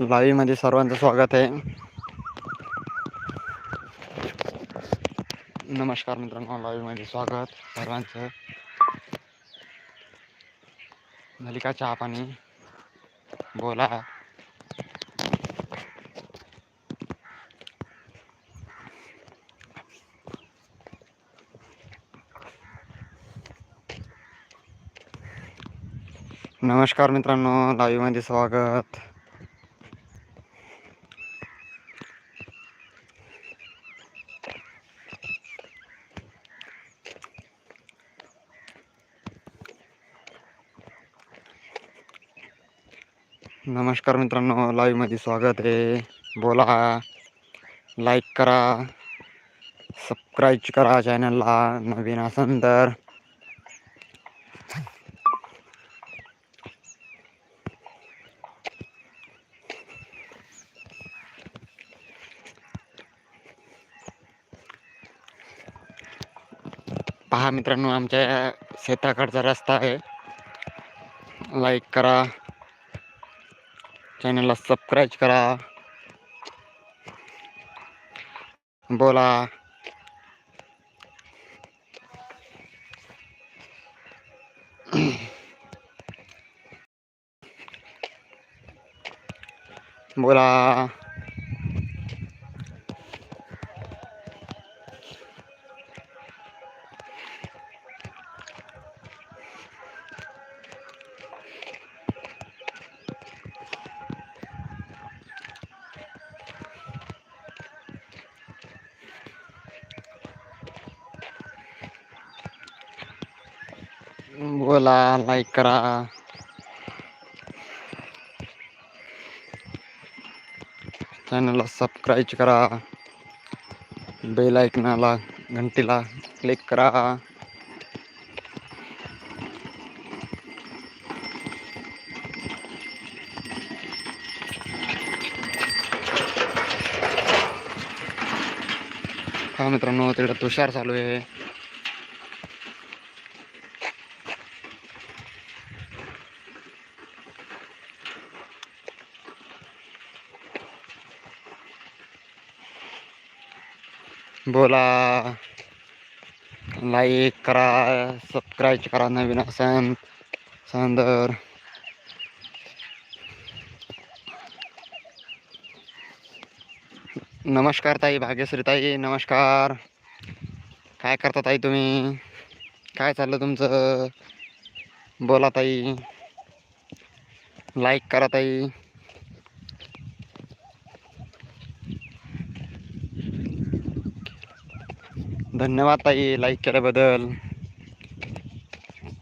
लाईव्हमध्ये सर्वांचं स्वागत आहे नमस्कार मित्रांनो लाईव्हमध्ये स्वागत सर्वांचं. झाली का चहा पाणी बोला. नमस्कार मित्रांनो लाईव्हमध्ये स्वागत. नमस्कार मित्रांनो लाईव्हमध्ये स्वागत आहे. बोला लाईक करा सबस्क्राईब करा चॅनलला नवीन असेल तर. पहा मित्रांनो आमच्या शेताकडचा रस्ता आहे. लाईक करा. चॅनलला सबस्क्राईब करा. बोला. बोला. बोला लाईक करा. चॅनलला सबस्क्राईब करा. बेल ऐकनाला घंटीला क्लिक करा. हा मित्रांनो तिकडं तुषार चालू आहे. बोला. लाईक करा सबस्क्राईब करा नवीन असन सांदर नमस्कार ताई भाग्यश्री ताई नमस्कार. काय करता ताई तुम्ही? काय चाललं तुमचं? बोला ताई. लाईक करा ताई. धन्यवाद ताई लाईक केल्याबद्दल.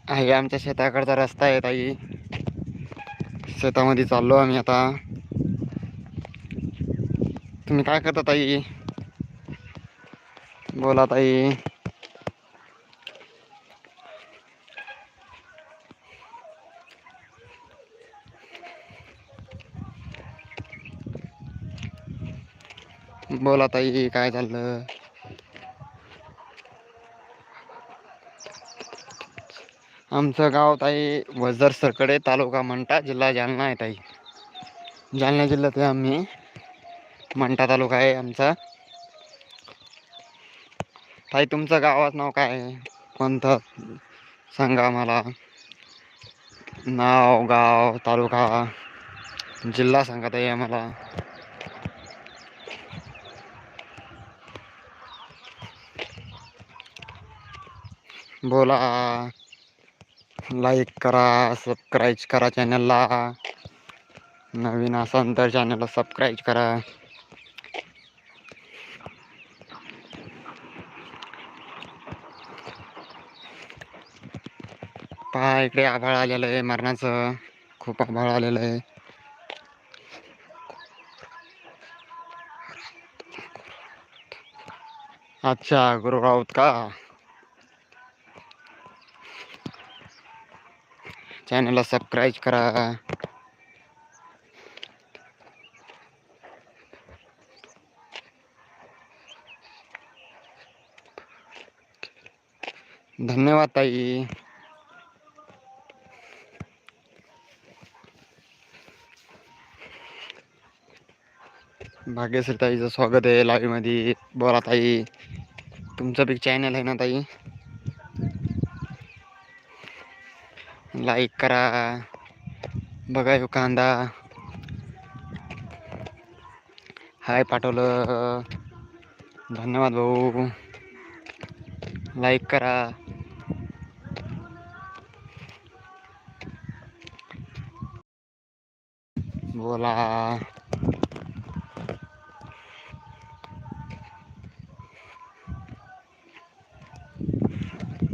आहे आमच्या शेताकडचा रस्ता आहे ताई. शेतामध्ये चाललो आम्ही आता. तुम्ही काय करता ताई? बोला ताई. बोला ताई काय चाललं आमचं गाव ताई वजर सरकडे तालुका मंटा जिल्हा जालना आहे ताई. जालना जिल्ह्यात आहे आम्ही. मंटा तालुका आहे आमचा. ताई तुमचं गावाचं नाव काय आहे? कोणतं? सांगा मला नाव गाव तालुका जिल्हा सांगा ताई आम्हाला. बोला. लाईक करा सबस्क्राईब करा चॅनलला नवीन असाल तर चॅनलला सबस्क्राईब करा. पहा इकडे आभाळ आलेलं आहे मरणाचं. खूप आभाळ आलेलं आहे. अच्छा गुरु राऊत का? चॅनलला सबस्क्राईब करा. धन्यवाद ताई. भाग्यश्री ताईचं स्वागत आहे लाईव्हमध्ये बोला ताई. तुमचं बी चॅनल आहे ना ताई? लाईक करा बघा येऊ कांदा हाय पाठवलं धन्यवाद भाऊ लाईक करा बोला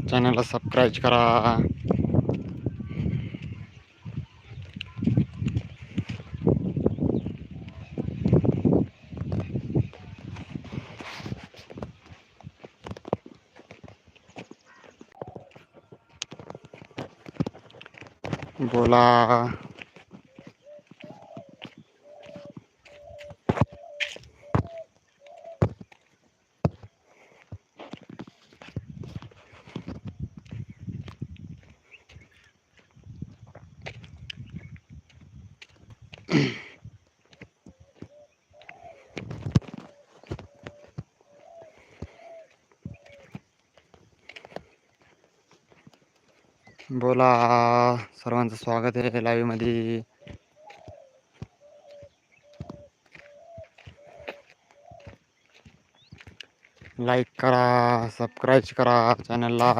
चॅनलला सबस्क्राईब करा बोला बोला सर्वांचं स्वागत आहे लाईव्हमध्ये. लाईक करा सबस्क्राईब करा चॅनलला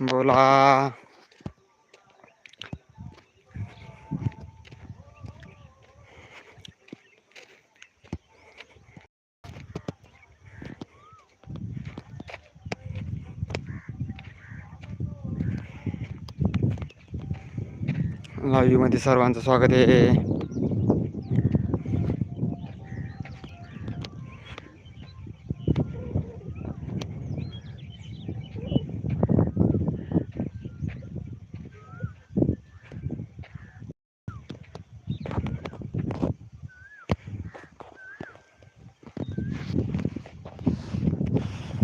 बोला. लाईव्हमध्ये सर्वांचं स्वागत आहे.